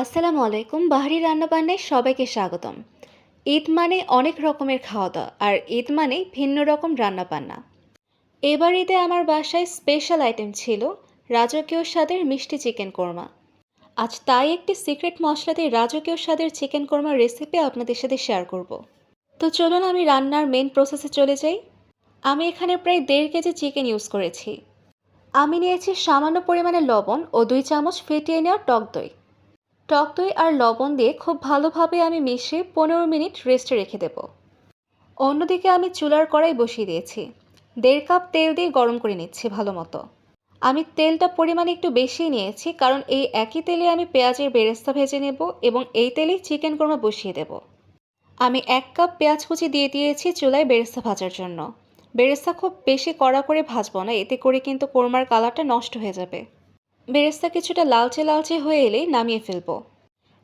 আসসালামু আলাইকুম, বাহারি রান্নাবান্নায় সবাইকে স্বাগতম। ঈদ মানে অনেক রকমের খাওয়া দাওয়া আর ঈদ মানে ভিন্ন রকম রান্নাবান্না। এবার ঈদে আমার বাসায় স্পেশাল আইটেম ছিল রাজকীয় স্বাদের মিষ্টি চিকেন কোরমা। আজ তাই একটি সিক্রেট মশলা দিয়ে রাজকীয় স্বাদের চিকেন কোরমার রেসিপি আপনাদের সাথে শেয়ার করব। তো চলুন আমি রান্নার মেন প্রসেসে চলে যাই। আমি এখানে প্রায় দেড় কেজি চিকেন ইউজ করেছি। আমি নিয়েছি সামান্য পরিমাণে লবণ ও দুই চামচ ফেটিয়ে নেওয়া টক দই। টক দই আর লবণ দিয়ে খুব ভালোভাবে আমি মিশিয়ে পনেরো মিনিট রেস্টে রেখে দেব। অন্যদিকে আমি চুলার কড়াই বসিয়ে দিয়েছি। দেড় কাপ তেল দিয়ে গরম করে নিচ্ছি ভালো মতো। আমি তেলটা পরিমাণে একটু বেশি নিয়েছি কারণ এই একই তেলে আমি পেঁয়াজের বেরেস্তা ভেজে নেব এবং এই তেলেই চিকেন কোরমা বসিয়ে দেব। আমি এক কাপ পেঁয়াজ কুচি দিয়ে দিয়েছি চুলায় বেরেস্তা ভাজার জন্য। বেরেস্তা খুব বেশি কড়া করে ভাজবো না, এতে করে কিন্তু কোরমার কালারটা নষ্ট হয়ে যাবে। বেরেস্তা কিছুটা লালচে লালচে হয়ে এলেই নামিয়ে ফেলব।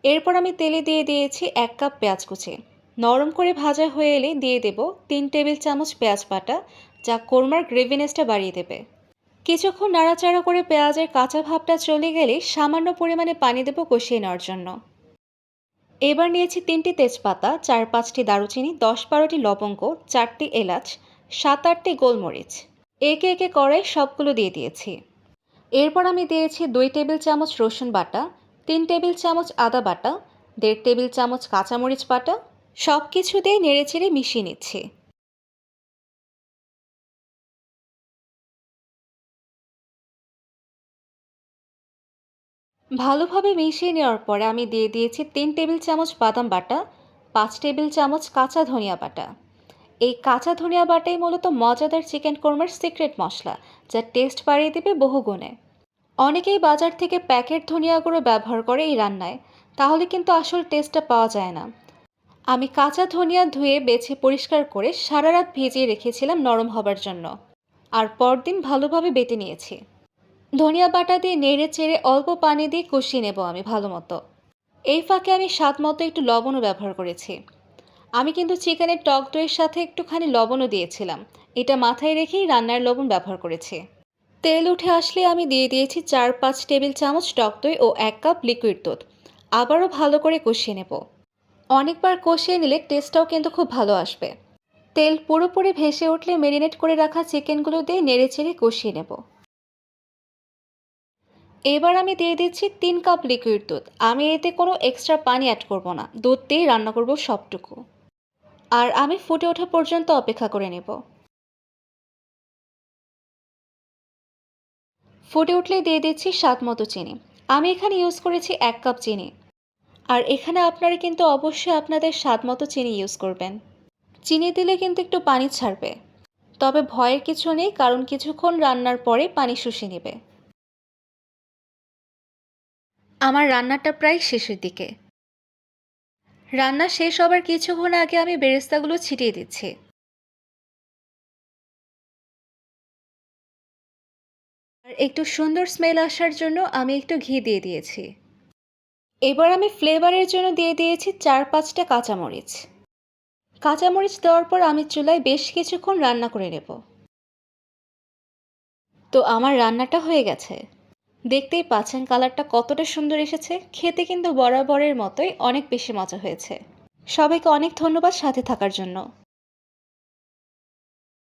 এরপর আমি তেলে দিয়ে দিয়েছি এক কাপ পেঁয়াজ কুচি। নরম করে ভাজা হয়ে এলে দিয়ে দেব তিন টেবিল চামচ পেঁয়াজ বাটা, যা কোরমার গ্রেভিনেসটা বাড়িয়ে দেবে। কিছুক্ষণ নাড়াচাড়া করে পেঁয়াজের কাঁচা ভাবটা চলে গেলে সামান্য পরিমাণে পানি দেব কষিয়ে নেওয়ার জন্য। এবার নিয়েছি তিনটি তেজপাতা, চার পাঁচটি দারুচিনি, দশ বারোটি লবঙ্গ, চারটি এলাচ, সাত আটটি গোলমরিচ। একে একে কড়াই সবগুলো দিয়ে দিয়েছি। এরপর আমি দিয়েছি দুই টেবিল চামচ রসুন বাটা, তিন টেবিল চামচ আদা বাটা, দেড় টেবিল চামচ কাঁচামরিচ বাটা সব কিছু দিয়ে নেড়েচেড়ে মিশিয়ে নিচ্ছি। ভালোভাবে মিশিয়ে নেওয়ার পরে আমি দিয়ে দিয়েছি তিন টেবিল চামচ বাদাম বাটা, পাঁচ টেবিল চামচ কাঁচা ধনিয়া বাটা। এই কাঁচা ধনিয়া বাটাই মূলত মজাদার চিকেন কোরমার সিক্রেট মশলা, যা টেস্ট বাড়িয়ে দেবে বহুগুণে। অনেকেই বাজার থেকে প্যাকেট ধনিয়া গুঁড়ো ব্যবহার করে এই রান্নায়, তাহলে কিন্তু আসল টেস্টটা পাওয়া যায় না। আমি কাঁচা ধনিয়া ধুয়ে বেছে পরিষ্কার করে সারা রাত ভিজিয়ে রেখেছিলাম নরম হবার জন্য, আর পরদিন ভালোভাবে বেটে নিয়েছি। ধনিয়া বাটা দিয়ে নেড়ে চেড়ে অল্প পানি দিয়ে কষিয়ে নেব আমি ভালো মতো। এই ফাঁকে আমি স্বাদ মতো একটু লবণও ব্যবহার করেছি। আমি কিন্তু চিকেনের টক দইয়ের সাথে একটুখানি লবণও দিয়েছিলাম। এটা মাথায় রেখেই রান্নার লবণ ব্যবহার করেছি। তেল উঠে আসলে আমি দিয়ে দিয়েছি চার পাঁচ টেবিল চামচ টক দই ও এক কাপ লিকুইড দুধ। আবারও ভালো করে কষিয়ে নেব। অনেকবার কষিয়ে নিলে টেস্টটাও কিন্তু খুব ভালো আসবে। তেল পুরোপুরি ভেসে উঠলে মেরিনেট করে রাখা চিকেনগুলো দিয়ে নেড়ে চেড়ে কষিয়ে নেব। এবার আমি দিয়ে দিচ্ছি তিন কাপ লিকুইড দুধ। আমি এতে কোনো এক্সট্রা পানি অ্যাড করব না। দুধ দিয়েই রান্না করব সবটুকু। আর আমি ফুটে ওঠা পর্যন্ত অপেক্ষা করে নেব। ফুটে উঠলে দিয়ে দিচ্ছি স্বাদ মতো চিনি। আমি এখানে ইউজ করেছি এক কাপ চিনি। আর এখানে আপনারা কিন্তু অবশ্যই আপনাদের স্বাদ মতো চিনি ইউজ করবেন। চিনি দিলে কিন্তু একটু পানি ছাড়বে। তবে ভয়ের কিছু নেই, কারণ কিছুক্ষণ রান্নার পরে পানি শুষে নেবে। আমার রান্নাটা প্রায় শেষের দিকে। রান্না শেষ হবার কিছুক্ষণ আগে আমি বেরেস্তাগুলো ছিটিয়ে দিচ্ছি। আর একটু সুন্দর স্মেল আসার জন্য আমি একটু ঘি দিয়ে দিয়েছি। এবার আমি ফ্লেভারের জন্য দিয়ে দিয়েছি চার পাঁচটা কাঁচামরিচ। কাঁচামরিচ দেওয়ার পর আমি চুলায় বেশ কিছুক্ষণ রান্না করে নেব। তো আমার রান্নাটা হয়ে গেছে। দেখতেই পাচ্ছেন কালারটা কতটা সুন্দর এসেছে। খেতে কিন্তু বরাবরের মতোই অনেক বেশি মজা হয়েছে। সবাইকে অনেক ধন্যবাদ সাথে থাকার জন্য।